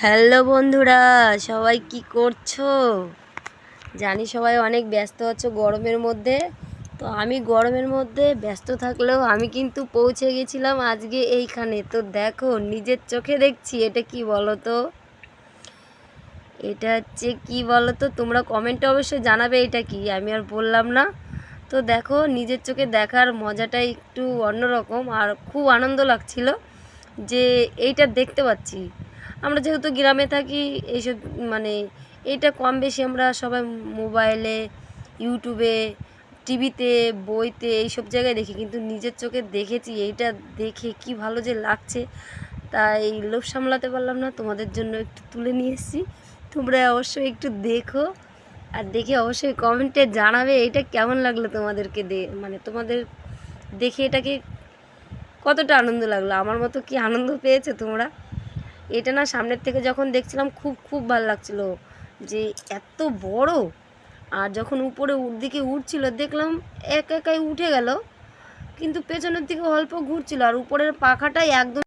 Hello বন্ধুরা, সবাই কি করছ? জানি সবাই অনেক ব্যস্ত আছো গরমের মধ্যে। তো আমি গরমের মধ্যে ব্যস্ত থাকলেও আমি কিন্তু পৌঁছে গেছিলাম আজকে এইখানে। তো দেখো, নিজের চোখে দেখছি, এটা কি বলো তো এটা হচ্ছে কি বলো তো তোমরা কমেন্টে অবশ্যই জানাবে এটা কি, আমি আর বললাম না। তো দেখো, নিজের চোখে দেখার মজাটাই একটু অন্যরকম, আর খুব আনন্দ লাগছিল। যে এইটা দেখতে পাচ্ছি। আমরা যেহেতু গ্রামে থাকি, এইসব মানে এইটা কম বেশি আমরা সবাই মোবাইলে, ইউটিউবে, টিভিতে, বইতে এইসব জায়গায় দেখি। কিন্তু নিজের চোখে দেখেছি, এইটা দেখে কি ভালো যে লাগছে, তাই লোভ সামলাতে পারলাম না। তোমাদের জন্য একটু তুলে নিয়ে এসেছি। তোমরা অবশ্যই একটু দেখো আর দেখে অবশ্যই কমেন্টে জানাবে এটা কেমন লাগল তোমাদেরকে দে মানে তোমাদের দেখে এটাকে কতটা আনন্দ লাগল। আমার মতো কি আনন্দ পেয়েছে তোমরা? এটা না সামনের থেকে যখন দেখছিলাম খুব খুব ভালো লাগছিল যে এত বড়। আর যখন উপরে দিকে উঠছিল দেখলাম এক একাই উঠে গেল। কিন্তু পেছনের দিকে অল্প ঘুরছিল আর উপরের পাখাটাই একদম